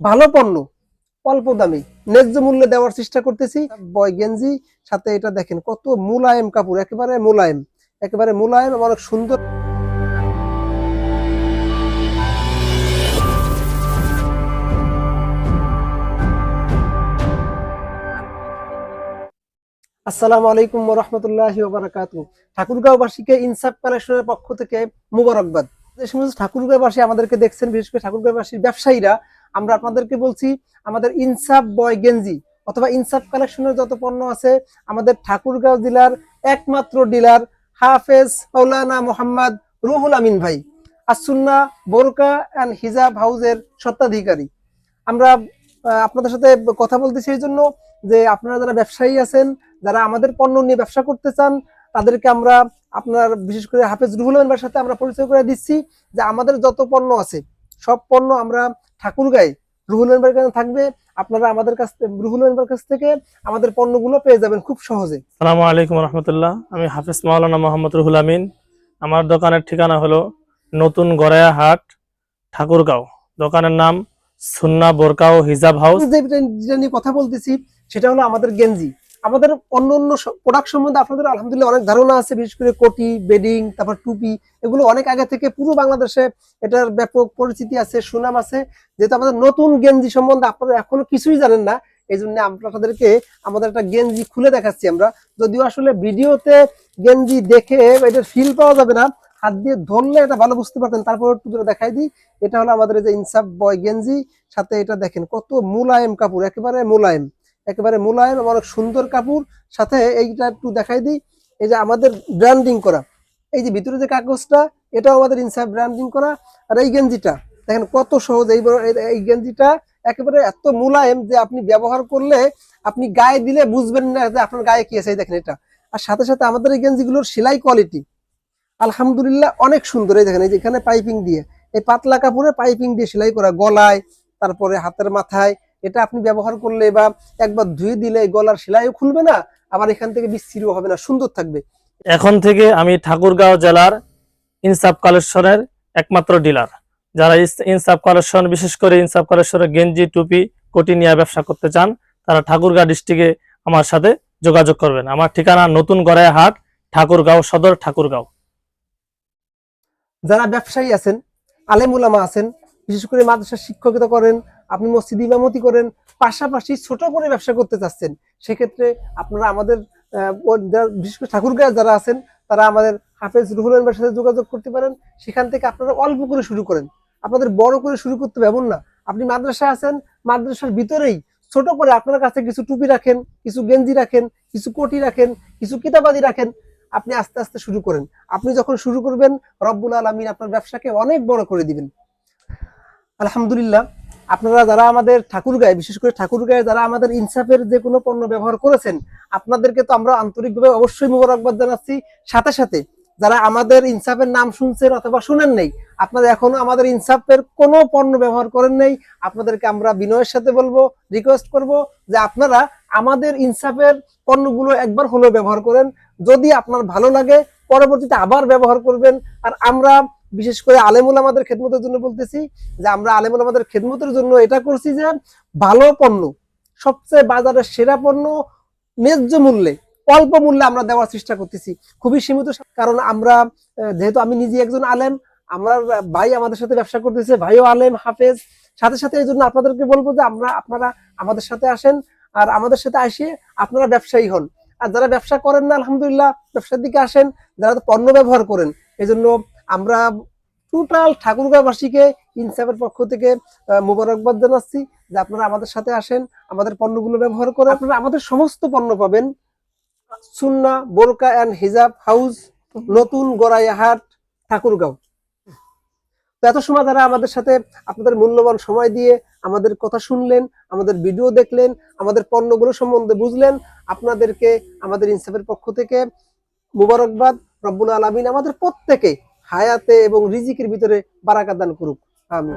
ভালো পণ্য, অল্প দামে। ন্যায্য মূল্যে দেওয়ার চেষ্টা করতেছি। বয় গেঞ্জি, সাথে এটা দেখেন কত মোলায়েম কাপড়, একেবারে মোলায়েম একেবারে মোলায়েম অনেক সুন্দর। আসসালামু আলাইকুম রহমতুল্লাহ বারাকাতু ঠাকুরগাঁওবাসীকে ইনসাফ কালেকশনের পক্ষ থেকে মুবারকবাদ। যে সমস্ত ঠাকুরগাঁওবাসী আমাদেরকে দেখছেন, বিশেষ করে ঠাকুরগাঁওবাসীর ব্যবসায়ীরা আমরা আপনাদেরকে বলছি, আমাদের ইনসাফ বয় গেঞ্জি অথবা ইনসাফ কালেকশনের যত পণ্য আছে, আমাদের ঠাকুরগাঁও জেলার একমাত্র ডিলার হাফেজ মৌলানা মোহাম্মদ রুহুল আমিন ভাই আসুন্না বোরকা অ্যান্ড হিজাব হাউজের স্বত্বাধিকারী। আমরা আপনাদের সাথে কথা বলতেছি সেই জন্য যে আপনারা যারা ব্যবসায়ী আছেন, যারা আমাদের পণ্য নিয়ে ব্যবসা করতে চান, তাদেরকে আমরা আপনার, বিশেষ করে হাফেজ রুহুল আমিন ভাইয়ের সাথে আমরা পরিচয় করে দিচ্ছি যে আমাদের যত পণ্য আছে, সব পণ্য আমরা ঠাকুরগাঁয়ে রুহুল কাছে থাকবে আপনারা আমাদের কাছ থেকে রুহুল ভাইয়ের কাছ থেকে আমাদের পণ্যগুলো পেয়ে যাবেন খুব সহজে সালামু আলাইকুম রহমতুল্লাহ আমি হাফিজ মাওলানা মোহাম্মদ রুহুল আমিন আমার দোকানের ঠিকানা হলো নতুন গড়ায়া হাট ঠাকুরগাঁও দোকানের নাম সুন্না বোরকা ও হিজাব হাউস যেটা নিয়ে কথা বলতেছি সেটা হলো আমাদের গেঞ্জি আমাদের অন্য অন্য প্রোডাক্ট সম্বন্ধে আপনাদের আলহামদুলিল্লাহ অনেক ধারণা আছে, বিশেষ করে কোটি, বেডিং, তারপর টুপি, এগুলো অনেক আগে থেকে পুরো বাংলাদেশে এটার ব্যাপক পরিচিতি আছে, সুনাম আছে। যেহেতু আমাদের নতুন গেঞ্জি সম্বন্ধে আপনারা এখনও কিছুই জানেন না এই জন্য আপনাদেরকে আমাদের একটা গেঞ্জি খুলে দেখাচ্ছি আমরা। যদিও আসলে ভিডিওতে গেঞ্জি দেখে এটার ফিল পাওয়া যাবে না, হাত দিয়ে ধরলে এটা ভালো বুঝতে পারতেন, তারপর একটু দূরে দেখাই দিই। এটা হলো আমাদের যে ইনসাফ বয় গেঞ্জি, সাথে এটা দেখেন কত মোলায়েম কাপড়, একেবারে মোলায়েম। একেবারে মোলায়েম এবং অনেক সুন্দর কাপড়। সাথে এইটা একটু দেখাই দিই, এই যে আমাদের ব্র্যান্ডিং করা। এই যে ভিতরে যে কাগজটা, এটাও আমাদের ইনসাফ ব্র্যান্ডিং করা। আর এই গেঞ্জিটা, দেখেন কত সহজ, এই এই- গেঞ্জিটা একেবারে এত মোলায়েম যে আপনি ব্যবহার করলে আপনি গায়ে দিলে বুঝবেন না যে আপনার গায়ে কি আছে দেখেন এটা। আর সাথে সাথে আমাদের এই গেঞ্জিগুলোর সেলাই কোয়ালিটি আলহামদুলিল্লাহ অনেক সুন্দর। এই দেখেন, এই যে এখানে পাইপিং দিয়ে, এই পাতলা কাপড়ে পাইপিং দিয়ে সেলাই করা, গলায়, তারপরে হাতের মাথায় এটা আপনি ব্যবহার করলে বা একবার ধুয়ে দিলে গলার সেলাইও খুলবে না আবার এখান থেকে বিচ্ছিরিও হবে না সুন্দর থাকবে। এখন থেকে আমি ঠাকুরগাঁও জেলার ইনসাফ কালেকশনের একমাত্র ডিলার। যারা ইনসাফ কালেকশন বিশেষ করে ইনসাফ কালেকশনের গেঞ্জি টুপি কোটি নিয়ে ব্যবসা করতে চান তারা ঠাকুরগাঁও ডিস্ট্রিক্টে আমার সাথে যোগাযোগ করবেন। আমার ঠিকানা নতুন গড়ায়া হাট ঠাকুরগাঁও সদর ঠাকুরগাঁও। যারা ব্যবসায়ী আছেন আলেমুলামা আছেন বিশেষ করে মাদ্রাসার শিক্ষকতা করেন আপনি মসজিদ ইমামতি করেন, পাশাপাশি ছোট করে ব্যবসা করতে চাচ্ছেন, সেক্ষেত্রে আপনারা আমাদের বিশেষ করে ঠাকুরগাঁও যারা আছেন, তারা আমাদের হাফেজ রুহুল আলমের সাথে যোগাযোগ করতে পারেন। সেখান থেকে আপনারা অল্প করে শুরু করেন। আপনাদের বড় করে শুরু করতে হবে না। আপনি মাদ্রাসায় আছেন, মাদ্রাসার ভিতরেই ছোট করে আপনার কাছে কিছু টুপি রাখেন, কিছু গেঞ্জি রাখেন, কিছু কোটি রাখেন, কিছু কিতাবাদি রাখেন, আপনি আস্তে আস্তে শুরু করেন। আপনি যখন শুরু করবেন, রব্বুল আলমিন আপনার ব্যবসাকে অনেক বড় করে দিবেন। আলহামদুলিল্লাহ আপনারা যারা আমাদের ঠাকুর ঠাকুরগাঁয়ে, বিশেষ করে ঠাকুর গায়ে যারা আমাদের ইনসাফের যে কোনো পণ্য ব্যবহার করেছেন, আপনাদেরকে তো আমরা আন্তরিকভাবে অবশ্যই মোবারকবাদ জানাচ্ছি। সাথে সাথে যারা আমাদের ইনসাফের নাম শুনছেন অথবা শুনেন নেই, আপনারা এখনও আমাদের ইনসাফের কোনো পণ্য ব্যবহার করেন নাই। আপনাদেরকে আমরা বিনয়ের সাথে বলব রিকোয়েস্ট করব যে আপনারা আমাদের ইনসাফের পণ্যগুলো একবার হলেও ব্যবহার করেন। যদি আপনার ভালো লাগে, পরবর্তীতে আবার ব্যবহার করবেন। আর আমরা বিশেষ করে আলেমুল আমাদের খেদমতের জন্য বলতেছি যে আমরা আলেমুল আমাদের খেদমতের জন্য এটা করছি যে ভালো পণ্য, সবচেয়ে বাজারের সেরা পণ্য, ন্যায্য মূল্যে অল্প মূল্যে আমরা দেওয়ার চেষ্টা করতেছি। খুবই সীমিত কারণ আমরা যেহেতু আমি নিজে একজন আলেম, আমার ভাই আমাদের সাথে ব্যবসা করতেছে, ভাইও আলেম, হাফেজ। সাথে সাথে এই জন্য আপনাদেরকে বলব যে আমরা, আপনারা আমাদের সাথে আসেন আর আমাদের সাথে আসে আপনারা ব্যবসায়ী হন। আর যারা ব্যবসা করেন না, আলহামদুলিল্লাহ, ব্যবসার দিকে আসেন, যারা তো পণ্য ব্যবহার করেন এই জন্য আমরা টোটাল ঠাকুরগাঁওবাসীকে ইনসাফের পক্ষ থেকে মোবারকবাদ জানাচ্ছি যে আপনারা আমাদের সাথে আসেন, আমাদের পণ্যগুলো ব্যবহার করেন। আপনারা আমাদের সমস্ত পণ্য পাবেন। সুন্না, বোরকা অ্যান্ড হিজাব হাউস নতুন গড়াইয়াহাট ঠাকুরগাঁও। তো এত সময় যারা আমাদের সাথে আপনাদের মূল্যবান সময় দিয়ে আমাদের কথা শুনলেন, আমাদের ভিডিও দেখলেন, আমাদের পণ্যগুলো সম্বন্ধে বুঝলেন। আপনাদেরকে আমাদের ইনসাফের পক্ষ থেকে মুবারকবাদ, রব্বুল আলমিন আমাদের প্রত্যেকে হায়াতে এবং রিজিকের ভিতরে বারাকা দান করুক। আমি